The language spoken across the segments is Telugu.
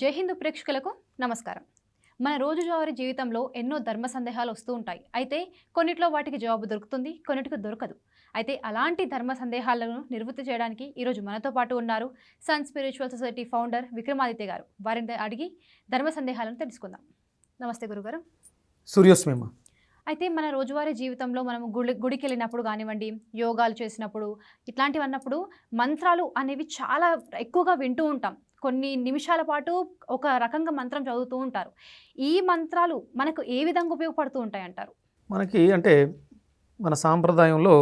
జై హిందూ ప్రేక్షకులకు నమస్కారం. మన రోజువారీ జీవితంలో ఎన్నో ధర్మ సందేహాలు వస్తూ ఉంటాయి. అయితే కొన్నిట్లో వాటికి జవాబు దొరుకుతుంది కొన్నిటికి దొరకదు. అయితే అలాంటి ధర్మ సందేహాలను నివృత్తి చేయడానికి ఈరోజు మనతో పాటు ఉన్నారు sun spiritual society founder Vikramaditya గారు. వారిని అడిగి ధర్మ సందేహాలను తెలుసుకుందాం. నమస్తే గురుగారు. సూర్యోస్మేమ అయితే మన రోజువారీ జీవితంలో మనం గుడి గుడికి వెళ్ళినప్పుడు కానివ్వండి యోగాలు చేసినప్పుడు ఇట్లాంటివి అన్నప్పుడు మంత్రాలు అనేవి చాలా ఎక్కువగా వింటూ ఉంటాం. కొన్ని నిమిషాల పాటు ఒక రకంగా మంత్రం చదువుతూ ఉంటారు. ఈ మంత్రాలు మనకు ఏ విధంగా ఉపయోగపడుతూ ఉంటాయి అంటారు మనకి అంటే మన సాంప్రదాయంలో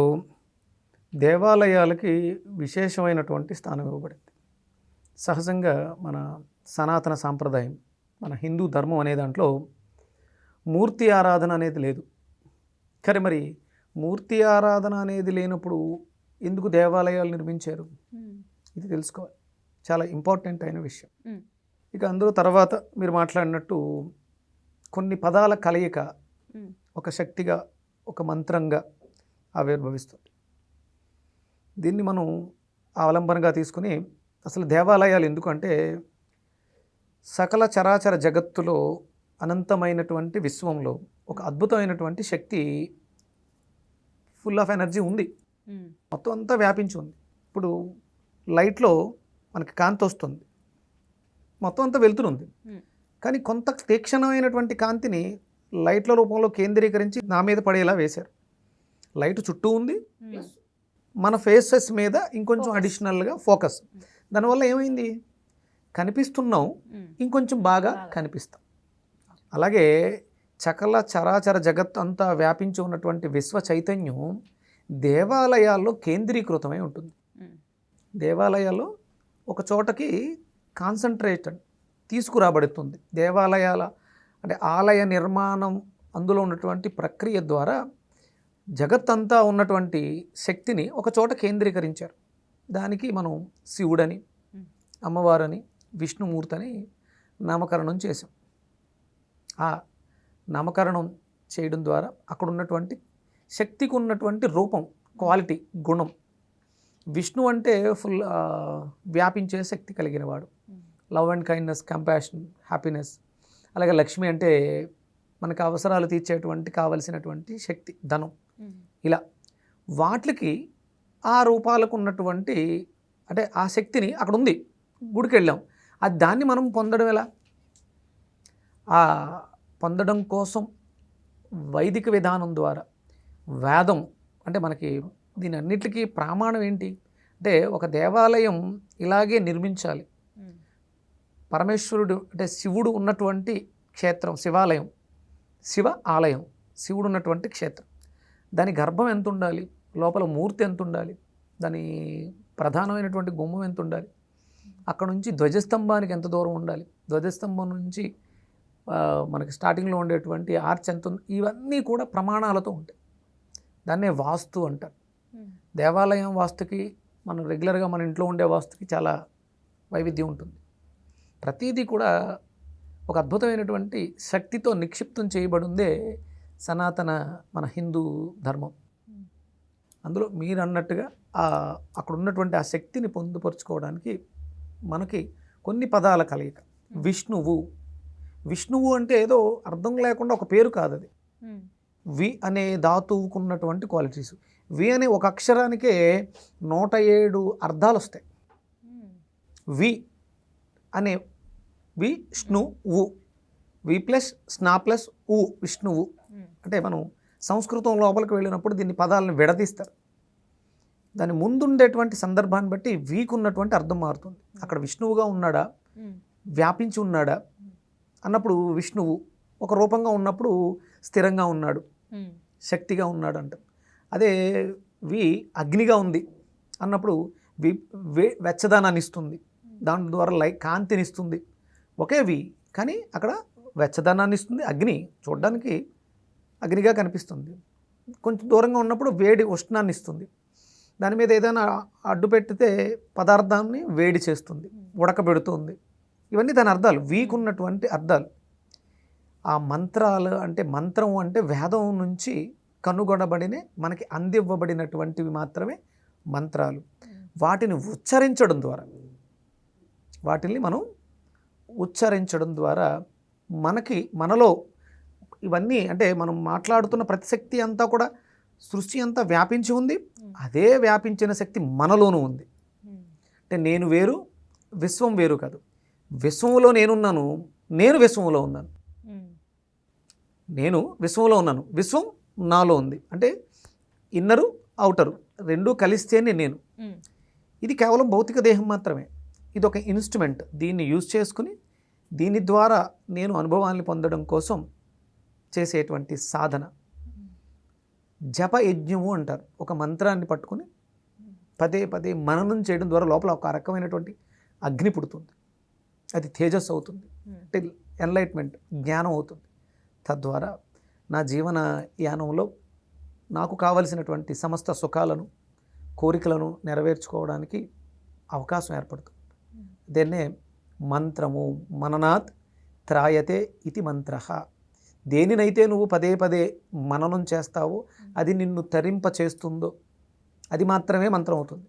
దేవాలయాలకి విశేషమైనటువంటి స్థానం ఇవ్వబడింది. సహజంగా మన సనాతన సాంప్రదాయం మన హిందూ ధర్మం అనే దాంట్లో మూర్తి ఆరాధన అనేది లేదు. కానీ మరి మూర్తి ఆరాధన అనేది లేనప్పుడు ఎందుకు దేవాలయాలు నిర్మించారు? ఇది తెలుసుకోవాలి. చాలా ఇంపార్టెంట్ అయిన విషయం. ఇక అందులో తర్వాత మీరు మాట్లాడినట్టు కొన్ని పదాల కలయిక. ఒక శక్తిగా ఒక మంత్రంగా ఆవిర్భవిస్తుంది దీన్ని మనం అవలంబనగా తీసుకుని అసలు దేవాలయాలు ఎందుకంటే సకల చరాచర జగత్తులో అనంతమైనటువంటి విశ్వంలో ఒక అద్భుతమైనటువంటి శక్తి ఫుల్ ఆఫ్ ఎనర్జీ ఉంది. మొత్తం అంతా వ్యాపించి ఉంది ఇప్పుడు లైట్లో మనకి కాంతి వస్తుంది మొత్తం అంతా వెళ్తుంది. కానీ కొంత తీక్షణమైనటువంటి కాంతిని లైట్ల రూపంలో కేంద్రీకరించి నా మీద పడేలా వేశారు లైట్ చుట్టూ ఉంది. మన ఫేసెస్ మీద ఇంకొంచెం. అడిషనల్గా ఫోకస్ దానివల్ల ఏమైంది కనిపిస్తున్నాం. ఇంకొంచెం బాగా. కనిపిస్తాం అలాగే చకల చరాచర జగత్ అంతా వ్యాపించి ఉన్నటువంటి విశ్వ చైతన్యం దేవాలయాల్లో కేంద్రీకృతమై ఉంటుంది. దేవాలయాల్లో ఒక చోటకి కాన్సన్ట్రేటెడ్ తీసుకురాబడుతుంది. దేవాలయాల అంటే ఆలయ నిర్మాణం అందులో ఉన్నటువంటి ప్రక్రియ ద్వారా జగత్తంతా ఉన్నటువంటి శక్తిని ఒక చోట కేంద్రీకరించారు. దానికి మనం శివుడని మ్మ్. అమ్మవారని విష్ణుమూర్తని నామకరణం చేసాం ఆ నామకరణం చేయడం ద్వారా అక్కడ ఉన్నటువంటి శక్తికి ఉన్నటువంటి రూపం క్వాలిటీ గుణం విష్ణు అంటే ఫుల్ వ్యాపించే శక్తి కలిగిన వాడు. Love and kindness compassion happiness అలాగే లక్ష్మి అంటే మనకు అవసరాలు తీర్చేటువంటి కావలసినటువంటి శక్తి ధనం. ఇలా వాటికి ఆ రూపాలకు ఉన్నటువంటి అంటే ఆ శక్తిని అక్కడ ఉంది గుడికి వెళ్ళాం అది దాన్ని మనం పొందడం ఎలా ఆ పొందడం కోసం వైదిక విధానం ద్వారా వేదం అంటే మనకి దీని అన్నిటికీ ప్రమాణం ఏంటి? అంటే ఒక దేవాలయం ఇలాగే నిర్మించాలి. పరమేశ్వరుడు అంటే శివుడు ఉన్నటువంటి క్షేత్రం శివాలయం. శివ ఆలయం శివుడు ఉన్నటువంటి క్షేత్రం. దాని గర్భం ఎంత ఉండాలి లోపల మూర్తి ఎంత ఉండాలి దాని ప్రధానమైనటువంటి గుమ్మం ఎంత ఉండాలి అక్కడ నుంచి ధ్వజస్తంభానికి ఎంత దూరం ఉండాలి? ధ్వజస్తంభం నుంచి మనకి స్టార్టింగ్లో ఉండేటువంటి ఆర్చ్ ఎంత ఇవన్నీ కూడా ప్రమాణాలతో ఉంటాయి. దాన్నే వాస్తు అంటారు. దేవాలయం వాస్తుకి మనం రెగ్యులర్గా మన ఇంట్లో ఉండే వాస్తుకి చాలా వైవిధ్యం ఉంటుంది. ప్రతిదీ కూడా ఒక అద్భుతమైనటువంటి శక్తితో నిక్షిప్తం చేయబడిందే సనాతన మన హిందూ ధర్మం. అందులో మీరు అన్నట్టుగా ఆ అక్కడ ఉన్నటువంటి ఆ శక్తిని పొందుపరుచుకోవడానికి మనకి కొన్ని పదాల కలయిక. విష్ణువు. విష్ణువు అంటే ఏదో అర్థం లేకుండా ఒక పేరు కాదు అది. వి అనే ధాతువుకు ఉన్నటువంటి క్వాలిటీస్. వి అనే ఒక అక్షరానికే నూట ఏడు అర్థాలు వస్తాయి. వి అనే విష్ణువు వి ప్లస్ స్నా ప్లస్ ఉ విష్ణువు. అంటే మనం సంస్కృతం లోపలికి వెళ్ళినప్పుడు దీన్ని పదాలను విడదీస్తారు దాని ముందుండేటువంటి సందర్భాన్ని బట్టి వీకు ఉన్నటువంటి అర్థం మారుతుంది అక్కడ విష్ణువుగా ఉన్నాడా. వ్యాపించి ఉన్నాడా అన్నప్పుడు విష్ణువు ఒక రూపంగా ఉన్నప్పుడు స్థిరంగా ఉన్నాడు. శక్తిగా ఉన్నాడు అంట అదే వి అగ్నిగా ఉంది అన్నప్పుడు వి వే వెచ్చదనాన్ని ఇస్తుంది. దాని ద్వారా లై కాంతిని ఇస్తుంది. ఒకే వి కానీ అక్కడ వెచ్చదనాన్ని ఇస్తుంది. అగ్ని చూడడానికి అగ్నిగా కనిపిస్తుంది. కొంచెం దూరంగా ఉన్నప్పుడు వేడి ఉష్ణాన్ని ఇస్తుంది. దాని మీద ఏదైనా అడ్డు పెట్టితే పదార్థాన్ని వేడి చేస్తుంది ఉడకబెడుతుంది. ఇవన్నీ దాని అర్థాలు. వీక్ ఉన్నటువంటి అర్థాలు. ఆ మంత్రాలు అంటే మంత్రం అంటే వేదం నుంచి కనుగొనబడిన మనకి అందివ్వబడినటువంటివి మాత్రమే మంత్రాలు. వాటిని ఉచ్చరించడం ద్వారా వాటిని మనం ఉచ్చరించడం ద్వారా మనకి మనలో ఇవన్నీ అంటే మనం మాట్లాడుతున్న ప్రతి శక్తి అంతా కూడా సృష్టి అంతా వ్యాపించి ఉంది. అదే వ్యాపించిన శక్తి మనలోనూ ఉంది. అంటే నేను వేరు విశ్వం వేరు కాదు. విశ్వంలో నేనున్నాను నేను విశ్వంలో ఉన్నాను. నేను విశ్వంలో ఉన్నాను. విశ్వం నాలో ఉంది. అంటే ఇన్నరు అవుటరు రెండూ కలిస్తేనే నేను. ఇది కేవలం భౌతిక దేహం మాత్రమే. ఇది ఒక ఇన్స్ట్రుమెంట్. దీన్ని యూజ్ చేసుకుని దీని ద్వారా నేను అనుభవాన్ని పొందడం కోసం చేసేటువంటి సాధన. జప యజ్ఞము అంటారు. ఒక మంత్రాన్ని పట్టుకుని పదే పదే మననం చేయడం ద్వారా లోపల ఒక రకమైనటువంటి అగ్ని పుడుతుంది. అది తేజస్సు అవుతుంది. అంటే ఎన్లైట్మెంట్ జ్ఞానం అవుతుంది. తద్వారా నా జీవన యానంలో నాకు కావలసినటువంటి సమస్త సుఖాలను కోరికలను నెరవేర్చుకోవడానికి అవకాశం ఏర్పడుతుంది. దీన్నే మంత్రము మననాత్ త్రాయతే ఇది మంత్ర. దేనినైతే నువ్వు పదే పదే మననం చేస్తావో అది నిన్ను తరింప చేస్తుందో అది మాత్రమే మంత్రం అవుతుంది.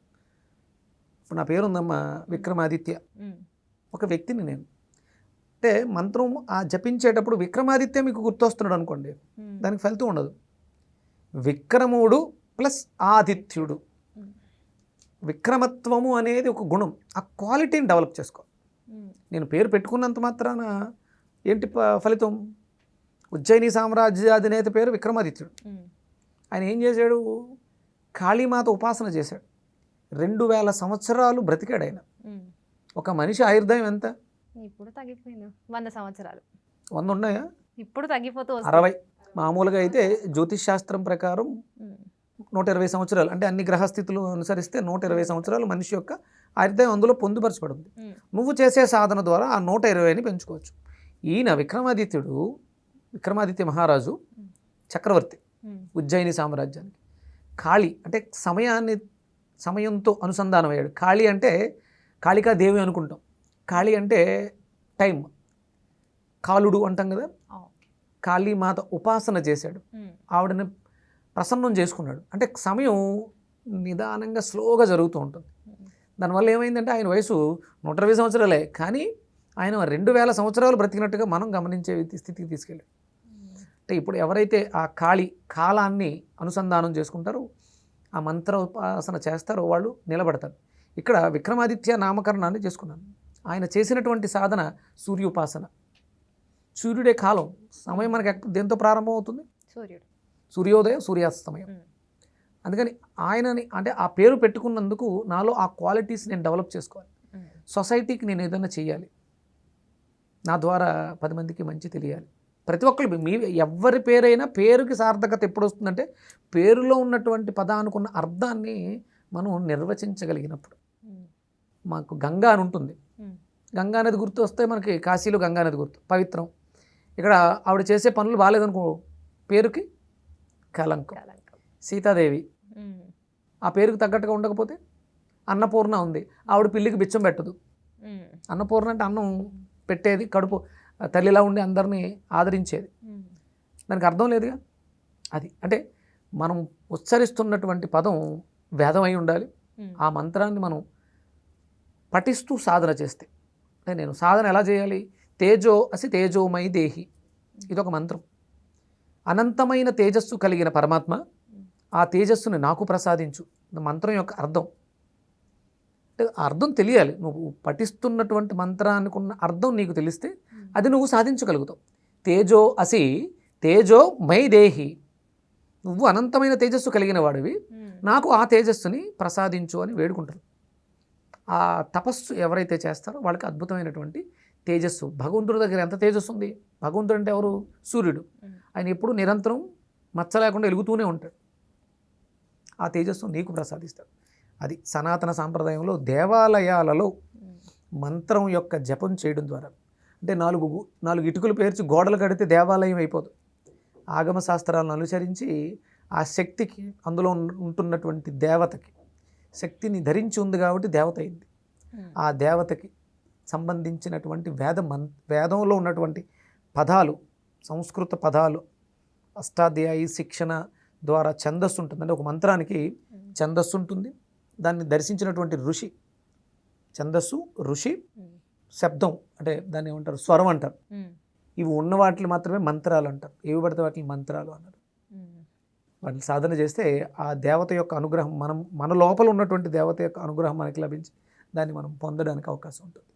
ఇప్పుడు నా పేరు ఉందమ్మా విక్రమాదిత్య. ఒక వ్యక్తిని నేను. అంటే మంత్రం ఆ జపించేటప్పుడు విక్రమాదిత్య మీకు గుర్తొస్తున్నాడు అనుకోండి. దానికి ఫలితం ఉండదు. విక్రముడు ప్లస్ ఆదిత్యుడు. విక్రమత్వము అనేది ఒక గుణం. ఆ క్వాలిటీని డెవలప్ చేసుకో. నేను పేరు పెట్టుకున్నంత మాత్రాన ఏంటి ఫలితం? ఉజ్జయిని సామ్రాజ్య అధినేత పేరు విక్రమాదిత్యుడు. ఆయన ఏం చేశాడు? కాళీమాత ఉపాసన చేశాడు. రెండు వేల సంవత్సరాలు బ్రతికాడు ఆయన. ఒక మనిషి ఆయుర్దాయం ఎంత? ఇప్పుడు తగ్గిపోయింది. వంద సంవత్సరాలు. వంద ఉన్నాయా? ఇప్పుడు తగ్గిపోతూ. అరవై. మామూలుగా అయితే జ్యోతిష్ శాస్త్రం ప్రకారం. నూట ఇరవై సంవత్సరాలు. అంటే అన్ని గ్రహస్థితులు అనుసరిస్తే నూట ఇరవై సంవత్సరాలు మనిషి యొక్క ఆయుర్దాయం అందులో పొందుపరచబడింది. నువ్వు చేసే సాధన ద్వారా ఆ నూట ఇరవైని పెంచుకోవచ్చు. ఈయన విక్రమాదిత్యుడు విక్రమాదిత్య మహారాజు చక్రవర్తి. ఉజ్జయిని సామ్రాజ్యానికి. కాళి అంటే సమయాన్ని సమయంతో అనుసంధానం అయ్యాడు. కాళి అంటే కాళికా దేవి అనుకుంటాం. కాళి అంటే టైం కాలుడు అంటాం కదా? ఆ. కాళీమాత ఉపాసన చేశాడు. ఆవిడని ప్రసన్నం చేసుకున్నాడు. అంటే సమయం నిదానంగా స్లోగా జరుగుతూ ఉంటుంది. దానివల్ల ఏమైందంటే ఆయన వయసు నూట ఇరవై సంవత్సరాలే కానీ ఆయన రెండు వేల సంవత్సరాలు బ్రతికినట్టుగా మనం గమనించే స్థితికి తీసుకెళ్ళాడు. అంటే ఇప్పుడు ఎవరైతే ఆ కాళి కాలాన్ని అనుసంధానం చేసుకుంటారో ఆ మంత్ర ఉపాసన చేస్తారో వాళ్ళు నిలబడతారు. ఇక్కడ విక్రమాదిత్య నామకరణాన్ని చేసుకున్నాను. ఆయన చేసినటువంటి సాధన సూర్యోపాసన. సూర్యుడే కాలం సమయం మనకి దేంతో ప్రారంభం అవుతుంది సూర్యుడు. సూర్యోదయం సూర్యాస్తమయం. అందుకని ఆయనని అంటే ఆ పేరు పెట్టుకున్నందుకు నాలో ఆ క్వాలిటీస్ నేను డెవలప్ చేసుకోవాలి. సొసైటీకి నేను ఏదైనా చేయాలి నా ద్వారా పది మందికి మంచి తెలియాలి. ప్రతి ఒక్కరు మీ ఎవరి పేరైనా పేరుకి సార్థకత ఎప్పుడు వస్తుందంటే పేరులో ఉన్నటువంటి పదానుకున్న అర్థాన్ని మనం నిర్వచించగలిగినప్పుడు. మాకు గంగా అని ఉంటుంది. ఉమ్. గంగా నది గుర్తు వస్తే మనకి కాశీలో గంగా నది గుర్తు పవిత్రం ఇక్కడ ఆవిడ చేసే పనులు బాగాలేదనుకో పేరుకి కలంకం కలంకం. సీతాదేవి. ఆ పేరుకి తగ్గట్టుగా ఉండకపోతే అన్నపూర్ణ ఉంది ఆవిడ పిల్లికి బిచ్చం పెట్టదు. అన్నపూర్ణ అంటే అన్నం పెట్టేది కడుపు తల్లిలా ఉండి అందరినీ ఆదరించేది. దానికి అర్థం లేదుగా అది అంటే మనం ఉచ్చరిస్తున్నటువంటి పదం వేదం అయి ఉండాలి. ఆ మంత్రాన్ని మనం పఠిస్తూ సాధన చేస్తే. అంటే నేను సాధన ఎలా చేయాలి? తేజో అసి తేజోమై దేహి. ఇదొక మంత్రం. అనంతమైన తేజస్సు కలిగిన పరమాత్మ ఆ తేజస్సుని నాకు ప్రసాదించు. మంత్రం యొక్క అర్థం. అంటే అర్థం తెలియాలి. నువ్వు పఠిస్తున్నటువంటి మంత్రానికి ఉన్న అర్థం నీకు తెలిస్తే అది నువ్వు సాధించగలుగుతావు. తేజో అసి తేజో మై దేహి. నువ్వు అనంతమైన తేజస్సు కలిగిన వాడివి. నాకు ఆ తేజస్సుని ప్రసాదించు అని వేడుకుంటారు. ఆ తపస్సు ఎవరైతే చేస్తారో వాళ్ళకి అద్భుతమైనటువంటి తేజస్సు. భగవంతుడి దగ్గర ఎంత తేజస్సు ఉంది? భగవంతుడు అంటే ఎవరు? సూర్యుడు. ఆయన ఎప్పుడు నిరంతరం మచ్చ లేకుండా వెలుగుతూనే ఉంటాడు. ఆ తేజస్సు నీకు ప్రసాదిస్తాడు. అది సనాతన సాంప్రదాయంలో దేవాలయాలలో. మంత్రం యొక్క జపం చేయడం ద్వారా. అంటే నాలుగు నాలుగు ఇటుకలు పేర్చి గోడలు కడితే దేవాలయం అయిపోదు. ఆగమ శాస్త్రాలను అనుసరించి ఆ శక్తికి అందులో ఉంటున్నటువంటి దేవతకి శక్తిని ధరించి ఉంది కాబట్టి దేవత అయింది ఉమ్. ఆ దేవతకి సంబంధించినటువంటి వేద మం వేదంలో ఉన్నటువంటి పదాలు సంస్కృత పదాలు అష్టాధ్యాయి శిక్షణ ద్వారా ఛందస్సు ఉంటుంది అంటే ఒక మంత్రానికి ఉమ్. ఛందస్సు ఉంటుంది దాన్ని దర్శించినటువంటి ఋషి ఛందస్సు ఋషి ఉమ్. శబ్దం అంటే దాన్ని ఏమంటారు స్వరం అంటారు ఇవి ఉన్న వాటిని మాత్రమే మంత్రాలు అంటారు ఏవి పడితే వాటిని మంత్రాలు అన్నారు. వాటిని సాధన చేస్తే ఆ దేవత యొక్క అనుగ్రహం మనం మన లోపల ఉన్నటువంటి దేవత యొక్క అనుగ్రహం మనకి లభించి దాన్ని మనం పొందడానికి అవకాశం ఉంటుంది.